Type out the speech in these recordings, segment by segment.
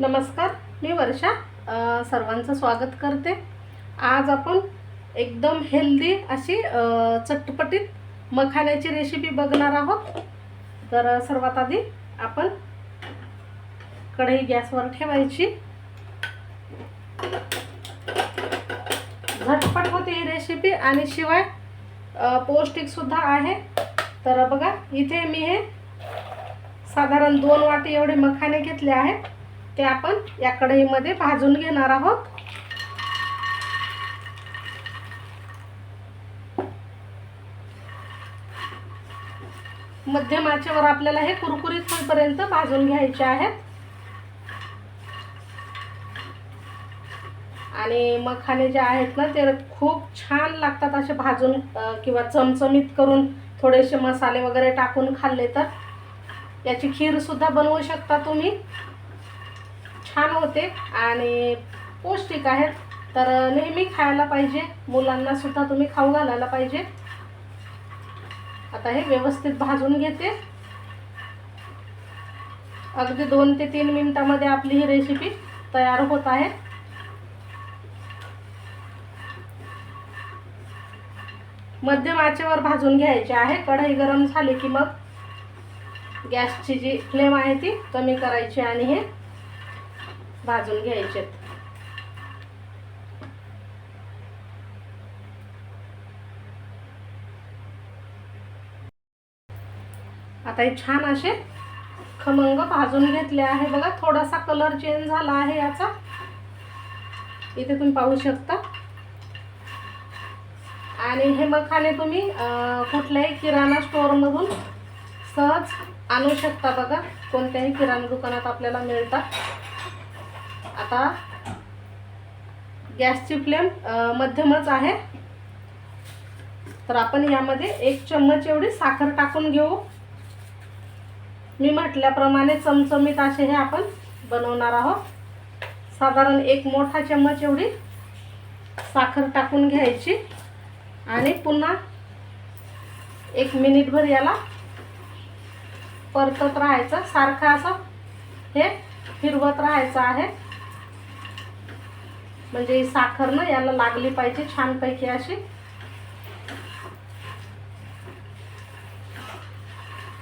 नमस्कार मी वर्षा सर्वांचं स्वागत करते. आज आपण एकदम हेल्दी अशी चटपटीत मखाण्याची रेसिपी बघणार आहोत. तर सर्वात आधी आपण कढई गॅसवर ठेवायची. झटपट होते ही रेसिपी आणि शिवाय पौष्टिकसुद्धा आहे. तर बघा इथे मी हे साधारण दोन वाटी एवढे मखाने घेतले आहेत. ते आपण या कढईमध्ये भाजून घेणार आहोत. मध्यम आचेवर आपल्याला हे कुरकुरीत होईपर्यंत भाजून घ्यायचे आहेत. आणि मखाने जे आहेत ना ते खूप छान लागतात असे भाजून किंवा चमचमीत करून थोडेसे मसाले वगैरे टाकून खाल्ले तर. याची खीरसुद्धा बनवू शकता तुम्ही. छान होते आणि पौष्टिक आहेत. तर नेहमी खायला पाहिजे. मुलांना सुद्धा तुम्ही खाऊ घालायला पाहिजे. आता हे व्यवस्थित भाजून घेते. अगदी दोन ते तीन मिनिटामध्ये आपली ही रेसिपी तयार होत आहे. मध्यम आचेवर भाजून घ्यायचे आहे. कढई गरम झाली की मग गॅसची जी फ्लेम आहे ती कमी करायची आणि हे भाजून घ्यायचे. आता हे छान असे खमंग भाजून घेतले आहे. बघा थोडासा कलर चेंज झाला आहे याचा. इथे तुम्ही पाहू शकता. आणि हे मखाने तुम्ही कुठल्याही किराणा स्टोअरमधून सहज आणू शकता बघा. कोणत्याही किराणा दुकानात आपल्याला मिळतात. आता गॅसची फ्लेम मध्यमच आहे. तर आपण यामध्ये एक चम्मच एवढी साखर टाकून घेऊ. मी म्हटल्याप्रमाणे चमचमीत असे हे आपण बनवणार आहोत. साधारण एक मोठा चम्मच एवढी साखर टाकून घ्यायची. आणि पुन्हा एक मिनिटभर याला परतत राहायचं. सारखं असं हे फिरवत राहायचं आहे. म्हणजे साखर ना याला लागली पाहिजे छानपैकी अशी.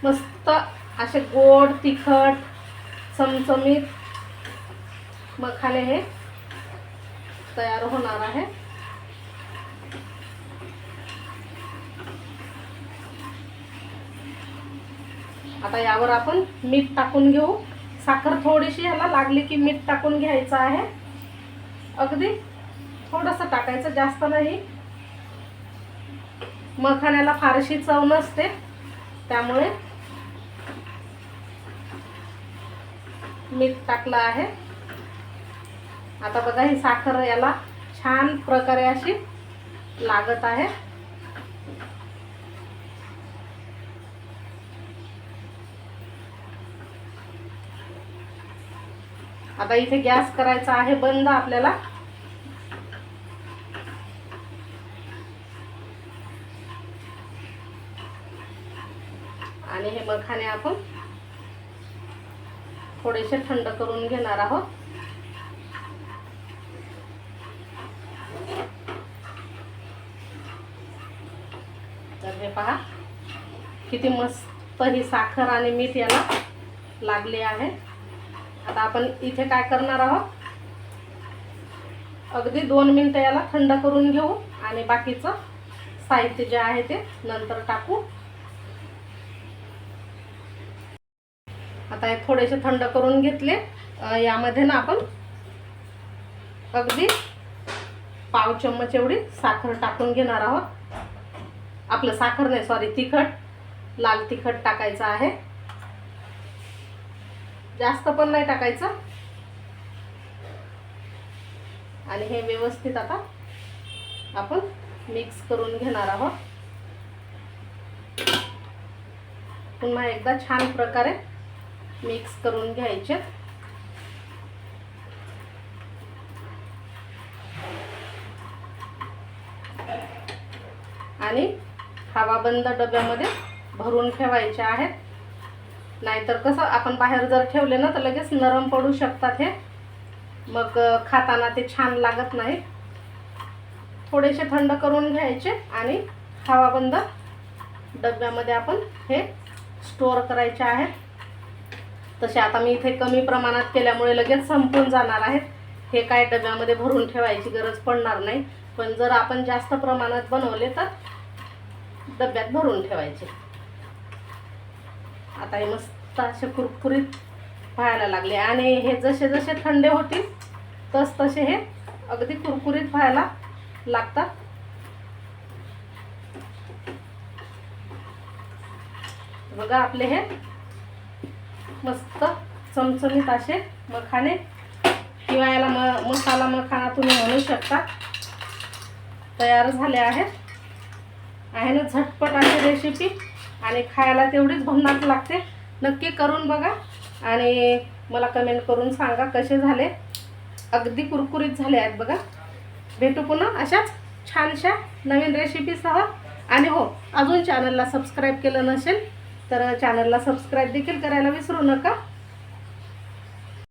मस्त असे गोड तिखट चमचमीत मखाने हे तयार होणार आहे. आता यावर आपण मीठ टाकून घेऊ. साखर थोडीशी ह्याला लागली की मीठ टाकून घ्यायचं आहे. अगदी थोडंसं टाकायचं जास्त नाही. मखाण्याला फारशी चव नसते त्यामुळे मीठ टाकलं आहे. आता बघा ही साखर याला छान प्रकारे अशी लागत आहे. आता इथे गॅस करायचा आहे बंद आपल्याला. आणि हे मखाने आपण थोडेसे थंड करून घेणार आहोत. तर हे पहा किती मस्त ही साखर आणि मीठ याला लागले आहे. आता आपण इथे काय करणार आहोत? अगदी दोन मिनटं याला थंड करून घेऊ आणि बाकीचं साहित्य जे आहे ते नंतर टाकू. आता हे थोडेसे थंड करून घेतले. यामध्ये ना आपण अगदी पाव चम्मच एवढी साखर टाकून घेणार आहोत. आपलं साखर नाही सॉरी तिखट लाल तिखट टाकायचं आहे. जास्त पण नाही टाकायचं. आणि हे व्यवस्थित आता आपण मिक्स करून घेणार आहोत. पुन्हा एकदा छान प्रकारे मिक्स करून घ्यायचे. आणि हवाबंद डब्यामध्ये भरून ठेवायचे आहेत. नाहीतर कसं आपण बाहेर जर ठेवले ना तर लगेच नरम पडू शकतात हे. मग खाताना ते छान लागत नाही थोडेसे थंड करून घ्यायचे आणि हवाबंद डब्यामध्ये आपण हे स्टोअर करायचे आहेत. तसे आता मी इथे कमी प्रमाणात केल्यामुळे लगेच संपून जाणार आहेत. हे काय डब्यामध्ये भरून ठेवायची गरज पडणार नाही. पण जर आपण जास्त प्रमाणात बनवले तर डब्यात भरून ठेवायचे. आता हे मस्त असे कुरकुरीत व्हायला लागले. आणि हे जसे जसे थंडे होतील तस तसे हे अगदी कुरकुरीत व्हायला लागतात. बघा आपले हे मस्त चमचमीत असे मखाने किंवा याला म मसाला मखाना तुम्ही म्हणू शकता. तयार झाले आहेत. आहे ना झटपट अशी रेसिपी आणि खायला तेवढीच भन्नाट लागते. नक्की करून बघा आणि मला कमेंट करून सांगा कसे झाले. अगदी कुरकुरीत झाले आहेत बघा. भेटू पुन्हा अशाच छानशा नवीन रेसिपीसह आणि हो अजून चॅनलला सबस्क्राईब केलं नसेल तर चॅनलला सबस्क्राईब देखील करायला विसरू नका.